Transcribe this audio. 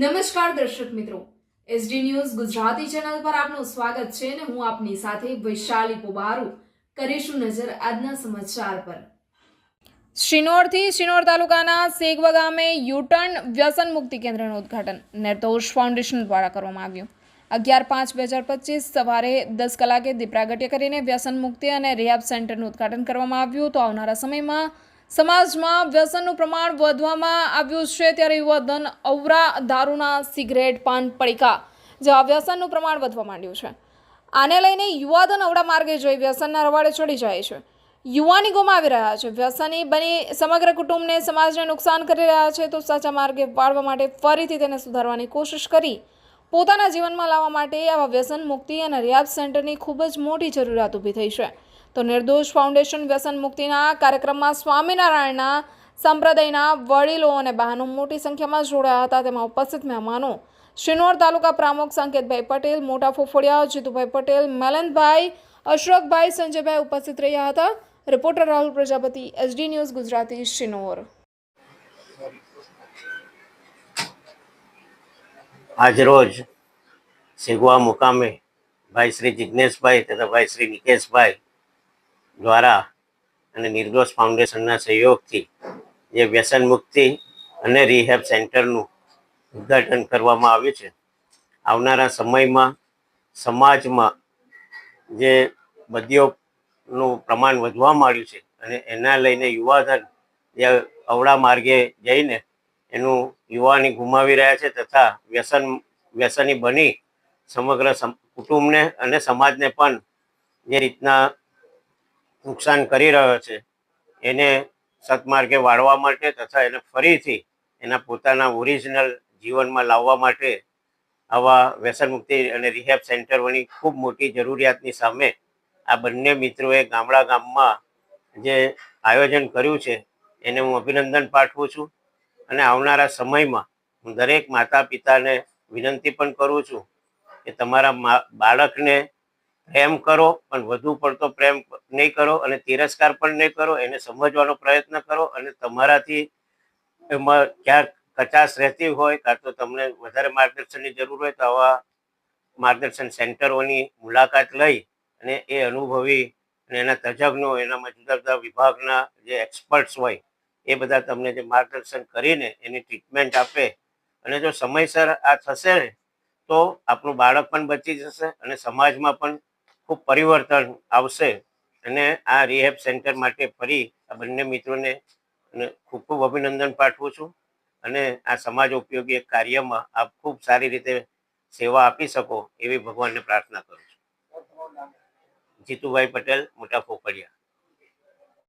નમસ્કાર દર્શક મિત્રો. એસડી ન્યૂઝ ગુજરાતી ચેનલ પર આપનું સ્વાગત છે અને હું આપની સાથે વૈશાલી પોબારુ કરીશું નજર આજના સમાચાર પર. શિનોરથી શિનોર તાલુકાના સેગવા ગામે યુટર્ન વ્યસન મુક્તિ કેન્દ્રનું ઉદ્ઘાટન નિર્દોષ ફાઉન્ડેશન દ્વારા કરવામાં આવ્યું. અગિયાર પાંચ બે હજાર પચીસ સવારે દસ કલાકે દીપરાગટ્ય કરીને વ્યસન મુક્તિ અને રિહાબ સેન્ટરનું ઉદ્ઘાટન કરવામાં આવ્યું. તો આવનારા સમયમાં સમાજમાં વ્યસનનું પ્રમાણ વધવામાં આવ્યું છે ત્યારે યુવાધન અવરા દારૂના સિગરેટ, પાન, પડીકા જેવા વ્યસનનું પ્રમાણ વધવા માંડ્યું છે. આને લઈને યુવાધન અવડા માર્ગે જઈ વ્યસનના રવાડે ચડી જાય છે. યુવાની ગુમાવી રહ્યા છે. વ્યસની બની સમગ્ર કુટુંબને સમાજને નુકસાન કરી રહ્યા છે તો સાચા માર્ગે વાળવા માટે ફરીથી તેને સુધારવાની કોશિશ કરી પોતાના જીવનમાં લાવવા માટે આવા વ્યસન મુક્તિ અને રિયાબ સેન્ટરની ખૂબ જ મોટી જરૂરિયાત ઊભી થઈ છે. તો નિર્દોષ ફાઉન્ડેશન વ્યસન મુક્તિના કાર્યક્રમમાં સ્વામિનારાયણના સંપ્રદાયના વડીલો અને બહેનો મોટી સંખ્યામાં જોડાયા હતા. તેમાં ઉપસ્થિત મહેમાનો શિનોર તાલુકા પ્રમુખ સંકેતભાઈ પટેલ, મોટા ફોફડિયા જીતુભાઈ પટેલ, મલનભાઈ અશરકભાઈ સંજયભાઈ ઉપસ્થિત રહ્યા હતા. Reporter Rahul Prajapati, SD news Gujarati, Sinor. આજરોજ સેગવા મુકામે ભાઈ શ્રી જિજ્ઞેશભાઈ તથા ભાઈ શ્રી નિકેશભાઈ દ્વારા અને નિર્દોષ ફાઉન્ડેશનના સહયોગથી જે વ્યસન મુક્તિ અને રિહેબ સેન્ટરનું ઉદ્ઘાટન કરવામાં આવ્યું છે. આવનારા સમયમાં સમાજમાં જે બદીઓનું પ્રમાણ વધવા માંડ્યું છે અને એના લઈને યુવાધન જે અવળા માર્ગે જઈને એનું યુવાની ગુમાવી રહ્યા છે તથા વ્યસન, વ્યસની બની સમગ્ર સમ- કુટુંબને અને સમાજને પણ જે રીતના નુકસાન કરી રહ્યો છે. એને સત્માર્ગે વાળવા માટે તથા એને ફરીથી એના પોતાના ઓરિજિનલ જીવનમાં લાવવા માટે આવા વ્યસન મુક્તિ અને રિહેબ સેન્ટરોની ખૂબ મોટી જરૂરિયાતની સામે આ બંને મિત્રોએ ગામડા ગામમાં જે આયોજન કર્યું છે, એને હું અભિનંદન પાઠવું છું. અને આવનારા સમયમાં હું દરેક માતા પિતાને વિનંતી પણ કરું છું કે તમારા બાળકને પ્રેમ કરો, પણ વધુ પડતો પ્રેમ નહીં કરો અને તિરસ્કાર પણ નહીં કરો, એને સમજવાનો પ્રયત્ન કરો અને તમારાથી એમાં ક્યાંક કચાશ રહેતી હોય કાં તો તમને વધારે માર્ગદર્શનની જરૂર હોય તો આવા માર્ગદર્શન સેન્ટરોની મુલાકાત લઈ અને એ અનુભવી અને એના તજજ્ઞો, એનામાં જુદા જુદા વિભાગના જે એક્સપર્ટ્સ હોય, એ બધા તમને જે માર્ગદર્શન કરીને એની ટ્રીટમેન્ટ આપે. અને જો સમયસર આ થશે ને, તો આપણું બાળક પણ બચી જશે અને સમાજમાં પણ ખૂબ પરિવર્તન આવશે અને આ રિહેબ સેન્ટર માટે ફરી આ બંને મિત્રોને ખૂબ ખૂબ અભિનંદન પાઠવું છું અને આ સમાજ ઉપયોગી કાર્યમાં આપ ખૂબ સારી રીતે સેવા આપી શકો એવી ભગવાનને પ્રાર્થના કરું છું. જીતુભાઈ પટેલ, મોટા ફોફડિયા.